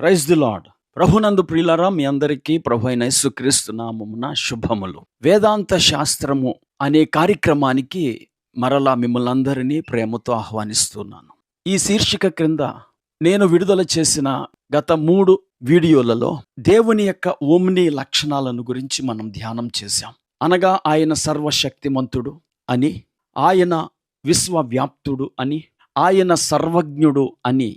Praise the lord ప్రభునందు ప్రియులరా మీ అందరికీ ప్రభు అయిన యేసుక్రీస్తు నామమున శుభములు. వేదాంత శాస్త్రము అనే కార్యక్రమానికి మరలా మిమ్మల్ని అందరినీ ప్రేమతో ఆహ్వానిస్తున్నాను. ఈ శీర్షిక క్రింద నేను విడుదల చేసిన గత మూడు వీడియోలలో దేవుని యొక్క ఓమ్ని లక్షణాలను గురించి మనం ధ్యానం చేశాం. అనగా ఆయన సర్వశక్తిమంతుడు అని ఆయన విశ్వవ్యాప్తుడు అని ఆయన సర్వజ్ఞుడు అని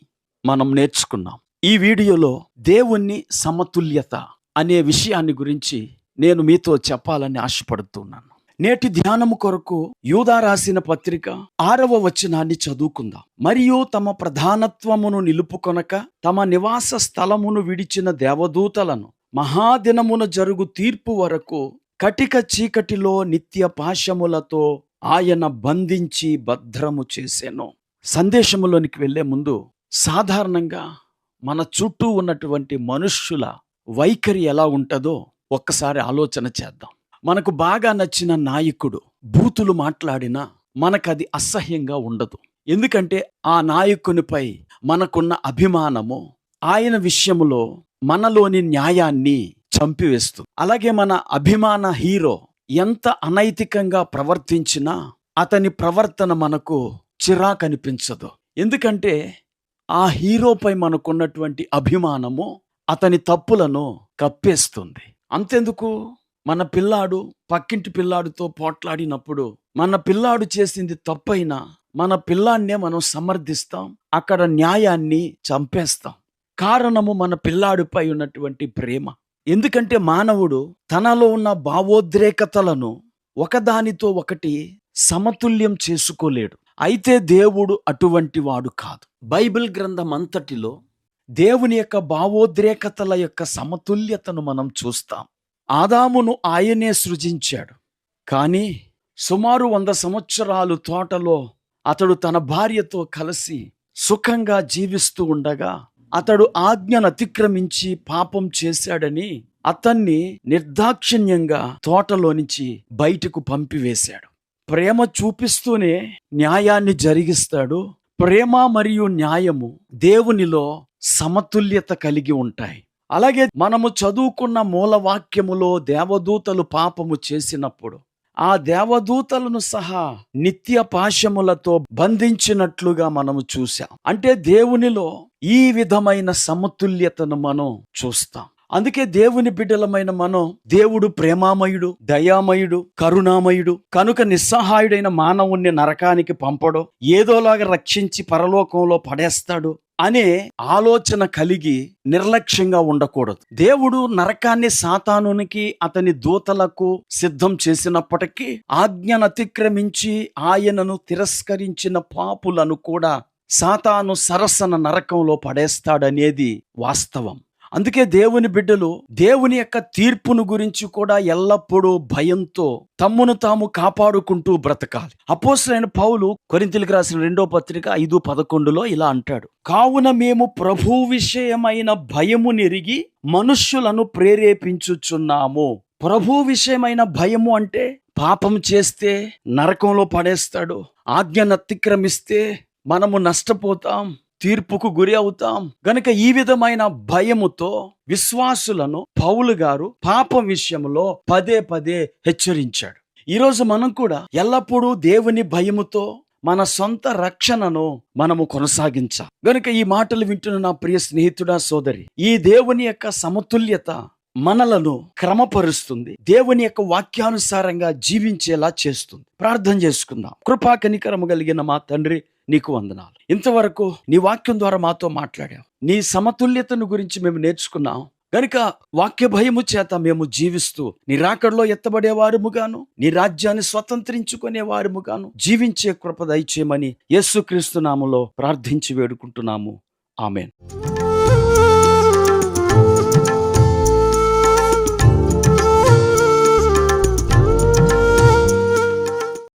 మనం నేర్చుకున్నాం. ఈ వీడియోలో దేవుణ్ణి సమతుల్యత అనే విషయాన్ని గురించి నేను మీతో చెప్పాలని ఆశపడుతున్నాను. నేటి ధ్యానము కొరకు యూదా రాసిన పత్రిక ఆరవ వచనాన్ని చదువుకుందాం. మరియు తమ ప్రధానత్వమును నిలుపుకొనక తమ నివాస స్థలమును విడిచిన దేవదూతలను మహాదినమున జరుగు తీర్పు వరకు కటిక చీకటిలో నిత్య పాశములతో ఆయన బంధించి భద్రము చేసేను. సందేశములోనికి వెళ్ళే ముందు సాధారణంగా మన చుట్టూ ఉన్నటువంటి మనుష్యుల వైఖరి ఎలా ఉంటుందో ఒక్కసారి ఆలోచన చేద్దాం. మనకు బాగా నచ్చిన నాయకుడు బూతులు మాట్లాడినా మనకది అసహ్యంగా ఉండదు. ఎందుకంటే ఆ నాయకునిపై మనకున్న అభిమానము ఆయన విషయంలో మనలోని న్యాయాన్ని చంపివేస్తుంది. అలాగే మన అభిమాన హీరో ఎంత అనైతికంగా ప్రవర్తించినా అతని ప్రవర్తన మనకు చిరాకనిపించదు. ఎందుకంటే ఆ హీరోపై మనకున్నటువంటి అభిమానము అతని తప్పులను కప్పేస్తుంది. అంతెందుకు? మన పిల్లాడు పక్కింటి పిల్లాడితో పోట్లాడినప్పుడు మన పిల్లాడు చేసింది తప్పైనా మన పిల్లాన్నే మనం సమర్థిస్తాం అక్కడ న్యాయాన్ని చంపేస్తాం. కారణము మన పిల్లాడిపై ఉన్నటువంటి ప్రేమ. ఎందుకంటే మానవుడు తనలో ఉన్న భావోద్రేకతలను ఒకదానితో ఒకటి సమతుల్యం చేసుకోలేడు. అయితే దేవుడు అటువంటి వాడు కాదు. బైబిల్ గ్రంథం అంతటిలో దేవుని యొక్క భావోద్రేకతల యొక్క సమతుల్యతను మనం చూస్తాం. ఆదామును ఆయనే సృజించాడు. కానీ సుమారు వంద సంవత్సరాలు తోటలో అతడు తన భార్యతో కలిసి సుఖంగా జీవిస్తూ ఉండగా అతడు ఆజ్ఞను అతిక్రమించి పాపం చేశాడని అతన్ని నిర్దాక్షిణ్యంగా తోటలో నుంచి బయటకు పంపివేశాడు. ప్రేమ చూపిస్తూనే న్యాయాన్ని జరిగిస్తాడు. ప్రేమ మరియు న్యాయము దేవునిలో సమతుల్యత కలిగి ఉంటాయి. అలాగే మనము చదువుకున్న మూలవాక్యములో దేవదూతలు పాపము చేసినప్పుడు ఆ దేవదూతలను సహా నిత్య పాశములతో బంధించినట్లుగా మనము చూసాం అంటే దేవునిలో ఈ విధమైన సమతుల్యతను మనం చూస్తాం. అందుకే దేవుని బిడ్డలమైన మనం దేవుడు ప్రేమామయుడు దయామయుడు కరుణామయుడు కనుక నిస్సహాయుడైన మానవుణ్ణి నరకానికి పంపడు ఏదోలాగా రక్షించి పరలోకంలో పడేస్తాడు అనే ఆలోచన కలిగి నిర్లక్ష్యంగా ఉండకూడదు. దేవుడు నరకాన్ని సాతానునికి అతని దూతలకు సిద్ధం చేసినప్పటికీ ఆజ్ఞను అతిక్రమించి ఆయనను తిరస్కరించిన పాపులను కూడా సాతాను సరసన నరకంలో పడేస్తాడనేది వాస్తవం. అందుకే దేవుని బిడ్డలు దేవుని యొక్క తీర్పును గురించి కూడా ఎల్లప్పుడూ భయంతో తమ్మును తాము కాపాడుకుంటూ బ్రతకాలి. అపోసలైన పౌలు కొరింతలకు రాసిన రెండో పత్రిక ఐదు పదకొండులో ఇలా అంటాడు. కావున మేము ప్రభు విషయమైన భయము నెరిగి మనుష్యులను ప్రేరేపించుచున్నాము. ప్రభు విషయమైన భయము అంటే పాపం చేస్తే నరకంలో పడేస్తాడు. ఆజ్ఞను అతిక్రమిస్తే మనము నష్టపోతాం. తీర్పుకు గురి అవుతాం. గనుక ఈ విధమైన భయముతో విశ్వాసులను పౌలు గారు పాపం విషయంలో పదే పదే హెచ్చరించాడు. ఈరోజు మనం కూడా ఎల్లప్పుడూ దేవుని భయముతో మన సొంత రక్షణను మనము కొనసాగించాం గనుక ఈ మాటలు వింటున్న నా ప్రియ స్నేహితుడా సోదరి ఈ దేవుని యొక్క సమతుల్యత మనలను క్రమపరుస్తుంది. దేవుని యొక్క వాక్యానుసారంగా జీవించేలా చేస్తుంది. ప్రార్థన చేసుకుందాం. కృపా కనికరము కలిగిన మా తండ్రి నీకు వందనాలు. ఇంతవరకు నీ వాక్యం ద్వారా మాతో మాట్లాడావు. నీ సమతుల్యతను గురించి మేము నేర్చుకున్నాం. గనుక వాక్య భయము చేత మేము జీవిస్తూ నీ రాకడలో ఎత్తబడేవారుముగాను నీ రాజ్యాన్ని స్వతంత్రించుకునే వారముగాను జీవించే కృప దయచేయమని యేసుక్రీస్తు నామలో ప్రార్థించి వేడుకుంటున్నాము. ఆమెన్.